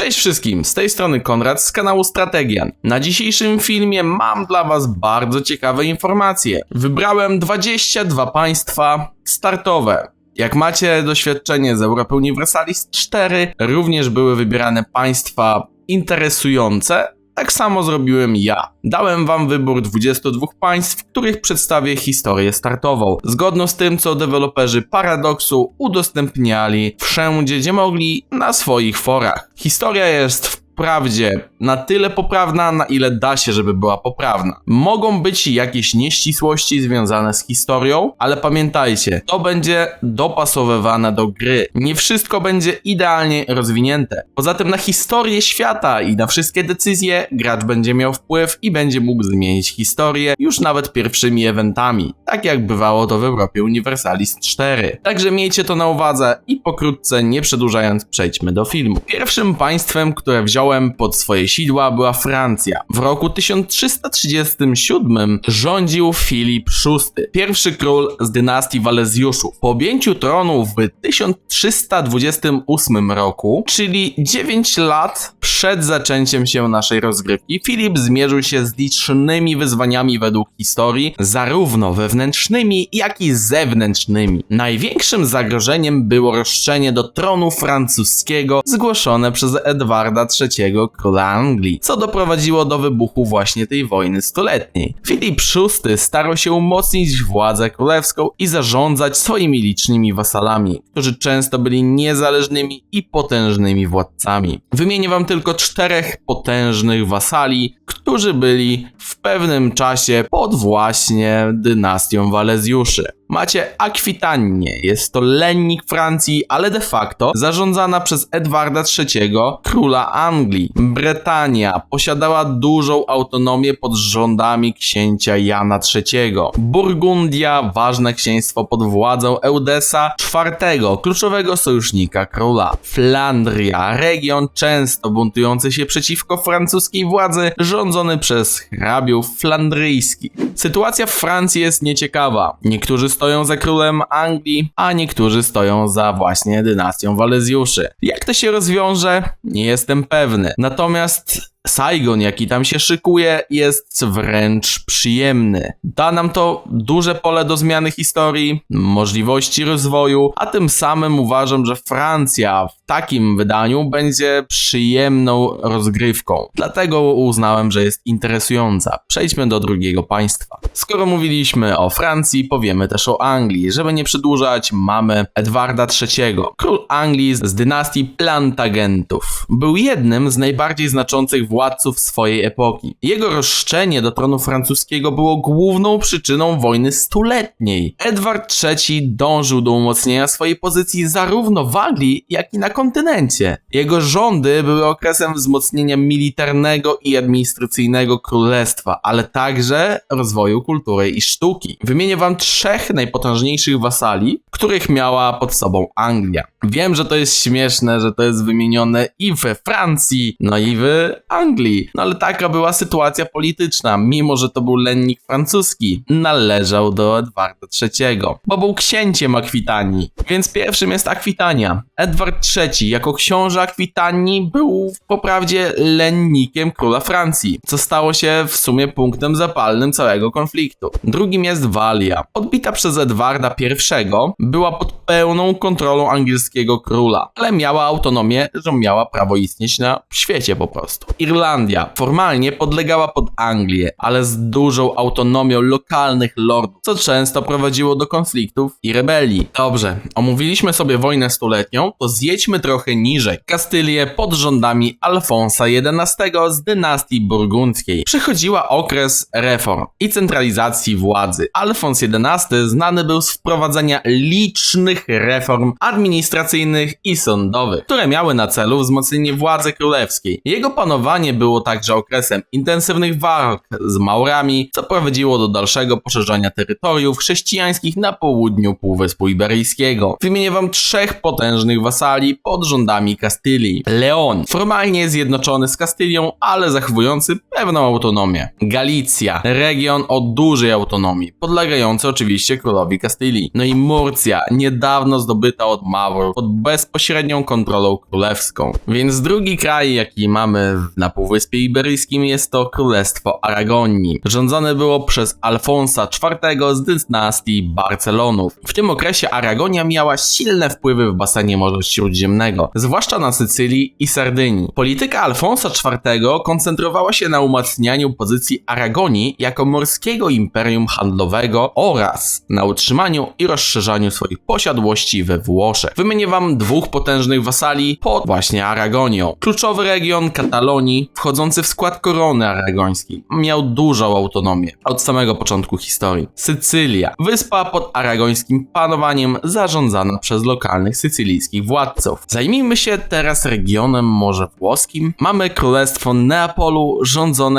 Cześć wszystkim, z tej strony Konrad z kanału Strategian. Na dzisiejszym filmie mam dla Was bardzo ciekawe informacje. Wybrałem 22 państwa startowe. Jak macie doświadczenie z Europy Universalis 4, również były wybierane państwa interesujące, tak samo zrobiłem ja. Dałem wam wybór 22 państw, w których przedstawię historię startową, zgodną z tym, co deweloperzy Paradoxu udostępniali wszędzie, gdzie mogli, na swoich forach. Historia jest wprawdzie na tyle poprawna, na ile da się, żeby była poprawna. Mogą być jakieś nieścisłości związane z historią, ale pamiętajcie, to będzie dopasowywane do gry. Nie wszystko będzie idealnie rozwinięte. Poza tym na historię świata i na wszystkie decyzje gracz będzie miał wpływ i będzie mógł zmienić historię już nawet pierwszymi eventami, tak jak bywało to w Europie Universalis 4. Także miejcie to na uwadze i pokrótce, nie przedłużając, przejdźmy do filmu. Pierwszym państwem, które wziąłem pod swoje sidła była Francja. W roku 1337 rządził Filip VI, pierwszy król z dynastii Walezjuszów. Po objęciu tronu w 1328 roku, czyli 9 lat przed zaczęciem się naszej rozgrywki, Filip zmierzył się z licznymi wyzwaniami według historii, zarówno wewnętrznymi, jak i zewnętrznymi. Największym zagrożeniem było roszczenie do tronu francuskiego zgłoszone przez Edwarda III, króla Anglii, co doprowadziło do wybuchu właśnie tej wojny stuletniej. Filip VI starał się umocnić władzę królewską i zarządzać swoimi licznymi wasalami, którzy często byli niezależnymi i potężnymi władcami. Wymienię wam tylko czterech potężnych wasali, którzy byli w pewnym czasie pod właśnie dynastią Walezjuszy. Macie Akwitanię, jest to lennik Francji, ale de facto zarządzana przez Edwarda III, króla Anglii. Bretania posiadała dużą autonomię pod rządami księcia Jana III. Burgundia, ważne księstwo pod władzą Eudesa IV, kluczowego sojusznika króla. Flandria, region często buntujący się przeciwko francuskiej władzy, rządzony przez hrabiów flandryjskich. Sytuacja w Francji jest nieciekawa. Niektórzy stoją za królem Anglii, a niektórzy stoją za właśnie dynastią Walezjuszy. Jak to się rozwiąże? Nie jestem pewny. Natomiast Saigon, jaki tam się szykuje, jest wręcz przyjemny. Da nam to duże pole do zmiany historii, możliwości rozwoju, a tym samym uważam, że Francja takim wydaniu będzie przyjemną rozgrywką. Dlatego uznałem, że jest interesująca. Przejdźmy do drugiego państwa. Skoro mówiliśmy o Francji, powiemy też o Anglii. Żeby nie przedłużać, mamy Edwarda III, król Anglii z dynastii Plantagentów. Był jednym z najbardziej znaczących władców swojej epoki. Jego roszczenie do tronu francuskiego było główną przyczyną wojny stuletniej. Edward III dążył do umocnienia swojej pozycji zarówno w Anglii, jak i na kontynencie. Jego rządy były okresem wzmocnienia militarnego i administracyjnego królestwa, ale także rozwoju kultury i sztuki. Wymienię wam trzech najpotężniejszych wasali, których miała pod sobą Anglia. Wiem, że to jest śmieszne, że to jest wymienione i we Francji, no i w Anglii. No ale taka była sytuacja polityczna. Mimo, że to był lennik francuski, należał do Edwarda III, bo był księciem Akwitanii. Więc pierwszym jest Akwitania. Edward III jako książę Akwitanii był poprawdzie lennikiem króla Francji, co stało się w sumie punktem zapalnym całego konfliktu. Drugim jest Walia. Odbita przez Edwarda I była pod pełną kontrolą angielskiego króla, ale miała autonomię, że miała prawo istnieć na świecie po prostu. Irlandia formalnie podlegała pod Anglię, ale z dużą autonomią lokalnych lordów, co często prowadziło do konfliktów i rebelii. Dobrze, omówiliśmy sobie wojnę stuletnią, to zjedźmy trochę niżej. Kastylię pod rządami Alfonsa XI z dynastii burgundzkiej przechodziła okres reform i centralizacji władzy. Alfons XI znany był z wprowadzenia licznych reform administracyjnych i sądowych, które miały na celu wzmocnienie władzy królewskiej. Jego panowanie było także okresem intensywnych walk z Maurami, co prowadziło do dalszego poszerzania terytoriów chrześcijańskich na południu Półwyspu Iberyjskiego. Wymienię wam trzech potężnych wasali pod rządami Kastylii. Leon, formalnie zjednoczony z Kastylią, ale zachowujący pewną autonomię. Galicja, region o dużej autonomii, podlegający oczywiście królowi Kastylii. No i Murcja, niedawno zdobyta od Mawrów pod bezpośrednią kontrolą królewską. Więc drugi kraj, jaki mamy na Półwyspie Iberyjskim jest to Królestwo Aragonii. Rządzone było przez Alfonsa IV z dynastii Barcelonów. W tym okresie Aragonia miała silne wpływy w basenie Morza Śródziemnego, zwłaszcza na Sycylii i Sardynii. Polityka Alfonsa IV koncentrowała się na umacnianiu pozycji Aragonii jako morskiego imperium handlowego oraz na utrzymaniu i rozszerzaniu swoich posiadłości we Włoszech. Wymienię wam dwóch potężnych wasali pod właśnie Aragonią. Kluczowy region Katalonii, wchodzący w skład korony aragońskiej, miał dużą autonomię od samego początku historii. Sycylia, wyspa pod aragońskim panowaniem zarządzana przez lokalnych sycylijskich władców. Zajmijmy się teraz regionem Morze Włoskim. Mamy Królestwo Neapolu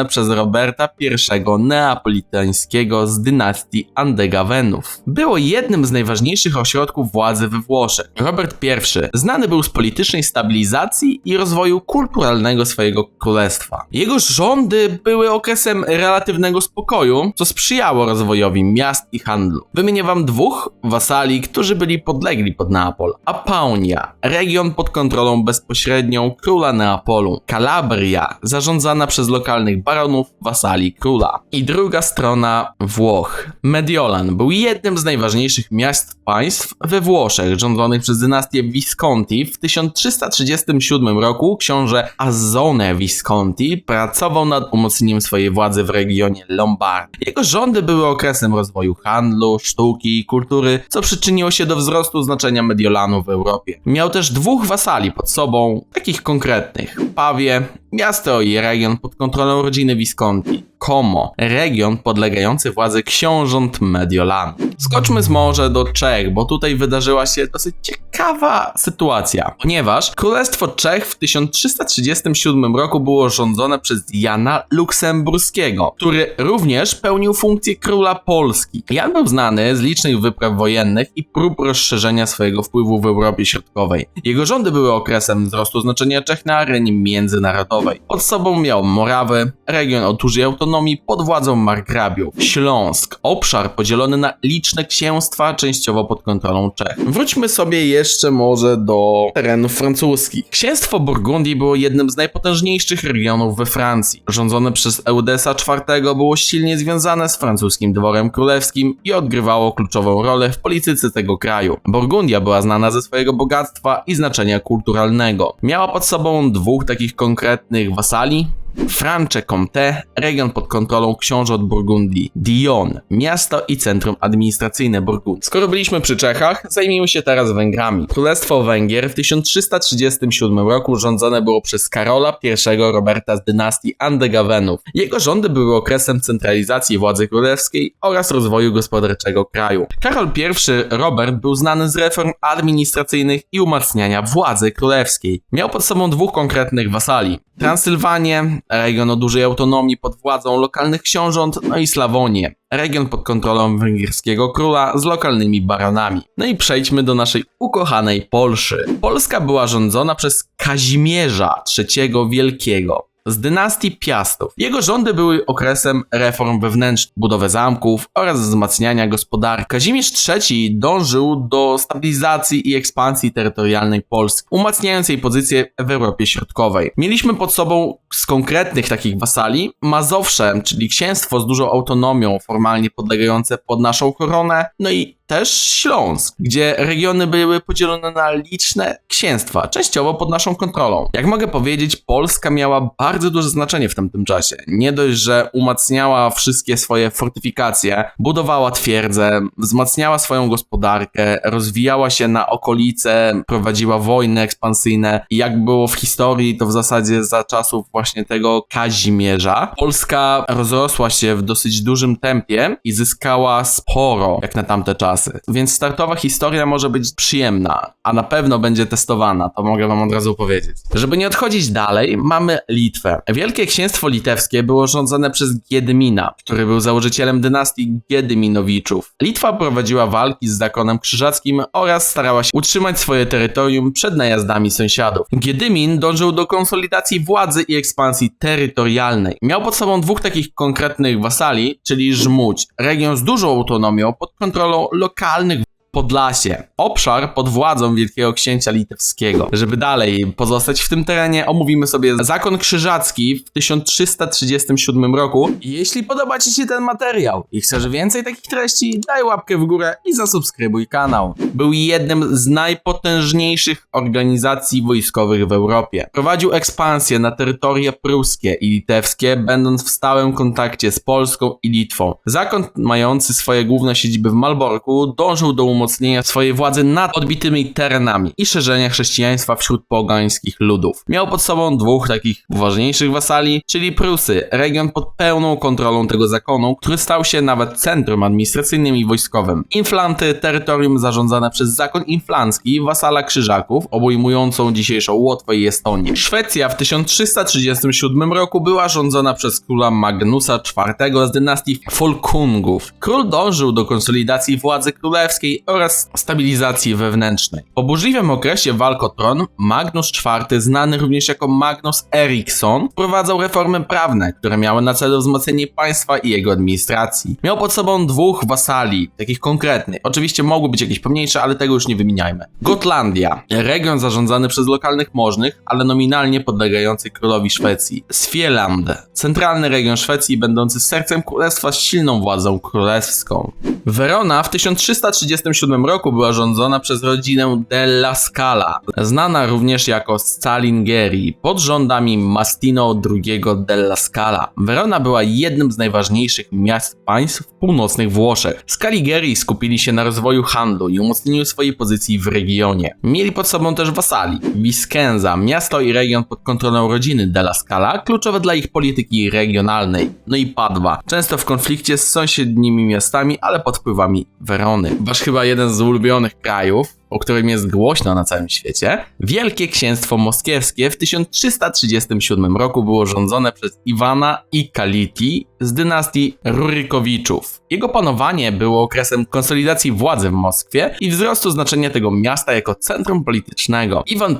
przez Roberta I Neapolitańskiego z dynastii Andegawenów. Było jednym z najważniejszych ośrodków władzy we Włoszech. Robert I znany był z politycznej stabilizacji i rozwoju kulturalnego swojego królestwa. Jego rządy były okresem relatywnego spokoju, co sprzyjało rozwojowi miast i handlu. Wymienię wam dwóch wasali, którzy byli podlegli pod Neapol. Apaunia, region pod kontrolą bezpośrednią króla Neapolu. Kalabria, zarządzana przez lokalnych baronów, wasali króla. I druga strona Włoch. Mediolan był jednym z najważniejszych miast państw we Włoszech, rządzonych przez dynastię Visconti. W 1337 roku książę Azone Visconti pracował nad umocnieniem swojej władzy w regionie Lombardii. Jego rządy były okresem rozwoju handlu, sztuki i kultury, co przyczyniło się do wzrostu znaczenia Mediolanu w Europie. Miał też dwóch wasali pod sobą, takich konkretnych. Pawie, miasto i region pod kontrolą rodziny Visconti. Como, region podlegający władzy książąt Mediolanu. Skoczmy z morza do Czech, bo tutaj wydarzyła się dosyć ciekawa sytuacja, ponieważ Królestwo Czech w 1337 roku było rządzone przez Jana Luksemburskiego, który również pełnił funkcję króla Polski. Jan był znany z licznych wypraw wojennych i prób rozszerzenia swojego wpływu w Europie Środkowej. Jego rządy były okresem wzrostu znaczenia Czech na arenie międzynarodowej. Pod sobą miał Morawy, region o dużej autonomii pod władzą margrabiów, Śląsk, obszar podzielony na liczne księstwa, częściowo pod kontrolą Czech. Wróćmy sobie jeszcze może do terenów francuskich. Księstwo Burgundii było jednym z najpotężniejszych regionów we Francji. Rządzone przez Eudesa IV było silnie związane z francuskim dworem królewskim i odgrywało kluczową rolę w polityce tego kraju. Burgundia była znana ze swojego bogactwa i znaczenia kulturalnego. Miała pod sobą dwóch takich konkretnych wasali, Franche Comté, region pod kontrolą książąt Burgundii. Dion, miasto i centrum administracyjne Burgundii. Skoro byliśmy przy Czechach, zajmijmy się teraz Węgrami. Królestwo Węgier w 1337 roku rządzone było przez Karola I Roberta z dynastii Andegawenów. Jego rządy były okresem centralizacji władzy królewskiej oraz rozwoju gospodarczego kraju. Karol I Robert był znany z reform administracyjnych i umacniania władzy królewskiej. Miał pod sobą dwóch konkretnych wasali. Transylwanię, region o dużej autonomii pod władzą lokalnych książąt, no i Slawonię, region pod kontrolą węgierskiego króla z lokalnymi baronami. No i przejdźmy do naszej ukochanej Polszy. Polska była rządzona przez Kazimierza III Wielkiego z dynastii Piastów. Jego rządy były okresem reform wewnętrznych, budowy zamków oraz wzmacniania gospodarki. Kazimierz III dążył do stabilizacji i ekspansji terytorialnej Polski, umacniając jej pozycję w Europie Środkowej. Mieliśmy pod sobą z konkretnych takich wasali Mazowsze, czyli księstwo z dużą autonomią, formalnie podlegające pod naszą koronę, no i też Śląsk, gdzie regiony były podzielone na liczne księstwa, częściowo pod naszą kontrolą. Jak mogę powiedzieć, Polska miała bardzo duże znaczenie w tamtym czasie. Nie dość, że umacniała wszystkie swoje fortyfikacje, budowała twierdze, wzmacniała swoją gospodarkę, rozwijała się na okolice, prowadziła wojny ekspansyjne i jak było w historii, to w zasadzie za czasów właśnie tego Kazimierza, Polska rozrosła się w dosyć dużym tempie i zyskała sporo, jak na tamte czasy klasy, więc startowa historia może być przyjemna, a na pewno będzie testowana, to mogę wam od razu powiedzieć. Żeby nie odchodzić dalej, mamy Litwę. Wielkie Księstwo Litewskie było rządzone przez Giedymina, który był założycielem dynastii Giedyminowiczów. Litwa prowadziła walki z zakonem krzyżackim oraz starała się utrzymać swoje terytorium przed najazdami sąsiadów. Giedymin dążył do konsolidacji władzy i ekspansji terytorialnej. Miał pod sobą dwóch takich konkretnych wasali, czyli Żmudź, region z dużą autonomią pod kontrolą lokalnych lokalnych Podlasie, obszar pod władzą Wielkiego Księcia Litewskiego. Żeby dalej pozostać w tym terenie, omówimy sobie Zakon Krzyżacki w 1337 roku. Jeśli podoba Ci się ten materiał i chcesz więcej takich treści, daj łapkę w górę i zasubskrybuj kanał. Był jednym z najpotężniejszych organizacji wojskowych w Europie. Prowadził ekspansję na terytoria pruskie i litewskie, będąc w stałym kontakcie z Polską i Litwą. Zakon mający swoje główne siedziby w Malborku dążył do umocnienia swojej władzy nad odbitymi terenami i szerzenia chrześcijaństwa wśród pogańskich ludów. Miał pod sobą dwóch takich ważniejszych wasali, czyli Prusy, region pod pełną kontrolą tego zakonu, który stał się nawet centrum administracyjnym i wojskowym. Inflanty, terytorium zarządzane przez zakon inflancki, wasala krzyżaków, obejmującą dzisiejszą Łotwę i Estonię. Szwecja w 1337 roku była rządzona przez króla Magnusa IV z dynastii Folkungów. Król dążył do konsolidacji władzy królewskiej oraz stabilizacji wewnętrznej. Po burzliwym okresie walk o tron, Magnus IV, znany również jako Magnus Eriksson, wprowadzał reformy prawne, które miały na celu wzmocnienie państwa i jego administracji. Miał pod sobą dwóch wasali, takich konkretnych. Oczywiście mogły być jakieś pomniejsze, ale tego już nie wymieniajmy. Gotlandia, region zarządzany przez lokalnych możnych, ale nominalnie podlegający królowi Szwecji. Svieland, centralny region Szwecji, będący sercem królestwa z silną władzą królewską. Verona w 1337 roku była rządzona przez rodzinę Della Scala, znana również jako Scalingeri, pod rządami Mastino II Della Scala. Verona była jednym z najważniejszych miast państw północnych Włoszech. Scaligeri skupili się na rozwoju handlu i umocnieniu swojej pozycji w regionie. Mieli pod sobą też wasali. Viscenza, miasto i region pod kontrolą rodziny Della Scala, kluczowe dla ich polityki regionalnej. No i Padwa, często w konflikcie z sąsiednimi miastami, ale pod wpływami Werony. Wasz chyba jeden z ulubionych krajów, o którym jest głośno na całym świecie, Wielkie Księstwo Moskiewskie w 1337 roku było rządzone przez Iwana i Kaliti z dynastii Rurykowiczów. Jego panowanie było okresem konsolidacji władzy w Moskwie i wzrostu znaczenia tego miasta jako centrum politycznego. Iwan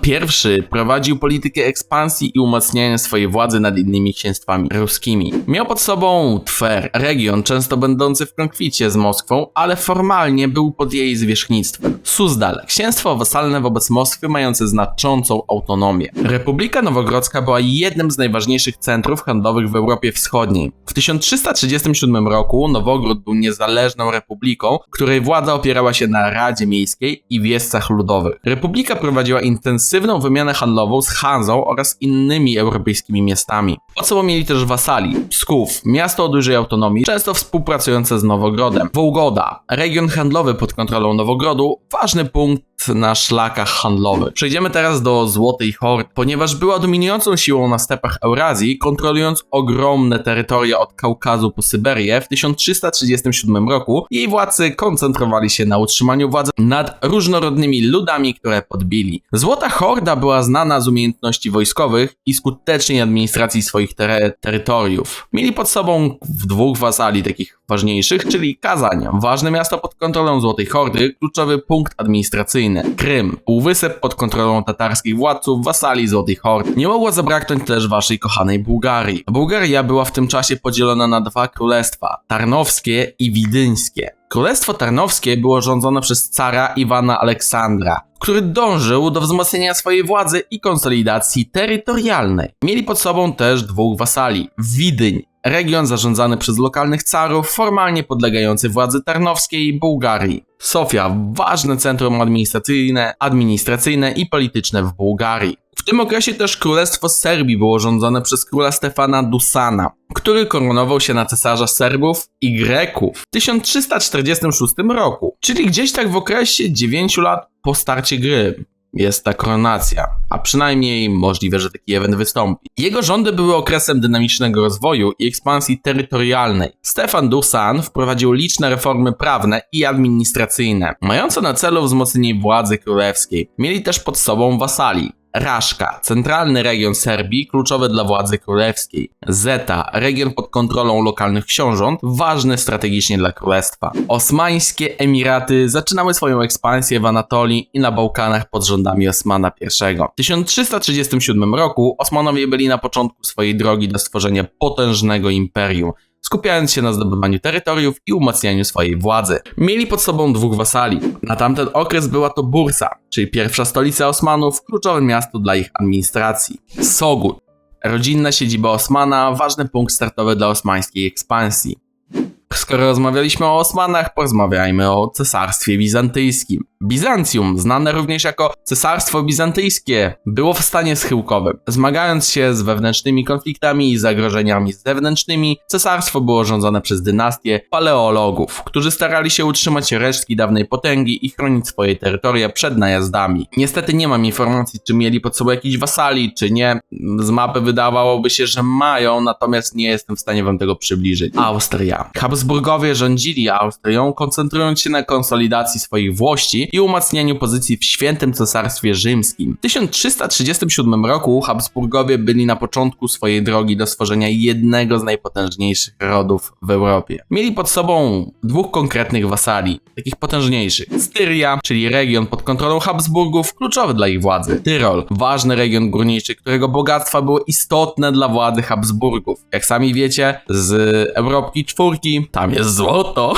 I prowadził politykę ekspansji i umacniania swojej władzy nad innymi księstwami ruskimi. Miał pod sobą Twer, region często będący w konflikcie z Moskwą, ale formalnie był pod jej zwierzchnictwem. Suzdal, księstwo wasalne wobec Moskwy mające znaczącą autonomię. Republika Nowogrodzka była jednym z najważniejszych centrów handlowych w Europie Wschodniej. W 1337 roku Nowogród był niezależną republiką, której władza opierała się na Radzie Miejskiej i wieżcach ludowych. Republika prowadziła intensywną wymianę handlową z Hanzą oraz innymi europejskimi miastami. Pod mieli też wasali. Psków, miasto o dużej autonomii, często współpracujące z Nowogrodem. Wołgoda, region handlowy pod kontrolą Nowogrodu, ważny punkt na szlakach handlowych. Przejdziemy teraz do Złotej Hordy, ponieważ była dominującą siłą na stepach Eurazji, kontrolując ogromne terytoria od Kaukazu po Syberię w 1337 roku. Jej władcy koncentrowali się na utrzymaniu władzy nad różnorodnymi ludami, które podbili. Złota Horda była znana z umiejętności wojskowych i skutecznej administracji swoich tere- terytoriów. Mieli pod sobą dwóch wasali takich ważniejszych, czyli Kazań, ważne miasto pod kontrolą Złotej Hordy, kluczowy punkt administracyjny, Krym, półwysep pod kontrolą tatarskich władców, wasali Złotej Hordy. Nie mogło zabraknąć też waszej kochanej Bułgarii. Bułgaria była w tym czasie podzielona na dwa królestwa, Tarnowskie i Widyńskie. Królestwo Tarnowskie było rządzone przez cara Iwana Aleksandra, który dążył do wzmocnienia swojej władzy i konsolidacji terytorialnej. Mieli pod sobą też dwóch wasali, Widyń, region zarządzany przez lokalnych carów, formalnie podlegający władzy tarnowskiej i Bułgarii. Sofia, ważne centrum administracyjne, administracyjne i polityczne w Bułgarii. W tym okresie też Królestwo Serbii było rządzone przez króla Stefana Dusana, który koronował się na cesarza Serbów i Greków w 1346 roku, czyli gdzieś tak w okresie 9 lat po starcie gry. Jest ta koronacja, a przynajmniej możliwe, że taki event wystąpi. Jego rządy były okresem dynamicznego rozwoju i ekspansji terytorialnej. Stefan Dusan wprowadził liczne reformy prawne i administracyjne, mające na celu wzmocnienie władzy królewskiej. Mieli też pod sobą wasali. Raszka, centralny region Serbii, kluczowy dla władzy królewskiej. Zeta, region pod kontrolą lokalnych książąt, ważny strategicznie dla królestwa. Osmańskie Emiraty zaczynały swoją ekspansję w Anatolii i na Bałkanach pod rządami Osmana I. W 1337 roku Osmanowie byli na początku swojej drogi do stworzenia potężnego imperium skupiając się na zdobywaniu terytoriów i umacnianiu swojej władzy. Mieli pod sobą dwóch wasali. Na tamten okres była to Bursa, czyli pierwsza stolica Osmanów, kluczowe miasto dla ich administracji. Sogut, rodzinna siedziba Osmana, ważny punkt startowy dla osmańskiej ekspansji. Skoro rozmawialiśmy o Osmanach, porozmawiajmy o Cesarstwie Bizantyjskim. Bizancjum, znane również jako Cesarstwo Bizantyjskie, było w stanie schyłkowym. Zmagając się z wewnętrznymi konfliktami i zagrożeniami zewnętrznymi, cesarstwo było rządzone przez dynastię paleologów, którzy starali się utrzymać resztki dawnej potęgi i chronić swoje terytoria przed najazdami. Niestety nie mam informacji, czy mieli pod sobą jakiś wasali, czy nie. Z mapy wydawałoby się, że mają, natomiast nie jestem w stanie wam tego przybliżyć. Austria. Habsburgowie rządzili Austrią, koncentrując się na konsolidacji swoich włości i umacnianiu pozycji w Świętym Cesarstwie Rzymskim. W 1337 roku Habsburgowie byli na początku swojej drogi do stworzenia jednego z najpotężniejszych rodów w Europie. Mieli pod sobą dwóch konkretnych wasali, takich potężniejszych. Styria, czyli region pod kontrolą Habsburgów, kluczowy dla ich władzy. Tyrol, ważny region górniczy, którego bogactwa były istotne dla władzy Habsburgów. Jak sami wiecie, z Europki czwórki, tam jest złoto.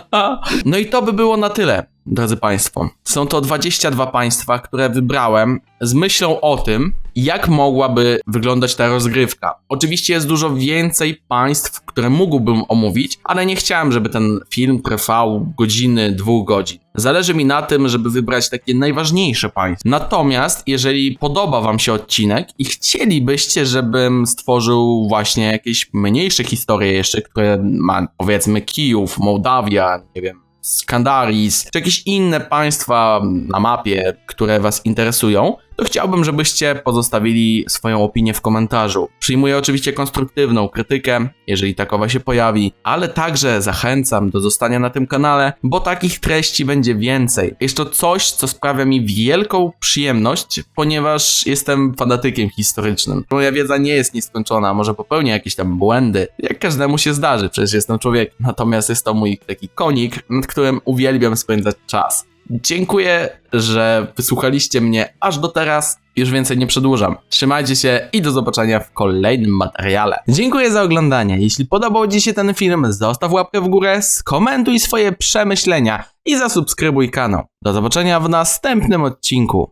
no i to by było na tyle drodzy Państwo. Są to 22 państwa, które wybrałem z myślą o tym, jak mogłaby wyglądać ta rozgrywka. Oczywiście jest dużo więcej państw, które mógłbym omówić, ale nie chciałem, żeby ten film trwał godziny, dwóch godzin. Zależy mi na tym, żeby wybrać takie najważniejsze państwa. Natomiast, jeżeli podoba Wam się odcinek i chcielibyście, żebym stworzył właśnie jakieś mniejsze historie jeszcze, które ma powiedzmy Kijów, Mołdawia, nie wiem, Skandaris, czy jakieś inne państwa na mapie, które Was interesują, to chciałbym, żebyście pozostawili swoją opinię w komentarzu. Przyjmuję oczywiście konstruktywną krytykę, jeżeli takowa się pojawi, ale także zachęcam do zostania na tym kanale, bo takich treści będzie więcej. Jest to coś, co sprawia mi wielką przyjemność, ponieważ jestem fanatykiem historycznym. Moja wiedza nie jest nieskończona, może popełnię jakieś tam błędy, jak każdemu się zdarzy, przecież jestem człowiek. Natomiast jest to mój taki konik, nad którym uwielbiam spędzać czas. Dziękuję, że wysłuchaliście mnie aż do teraz. Już więcej nie przedłużam. Trzymajcie się i do zobaczenia w kolejnym materiale. Dziękuję za oglądanie. Jeśli podobał Ci się ten film, zostaw łapkę w górę, skomentuj swoje przemyślenia i zasubskrybuj kanał. Do zobaczenia w następnym odcinku.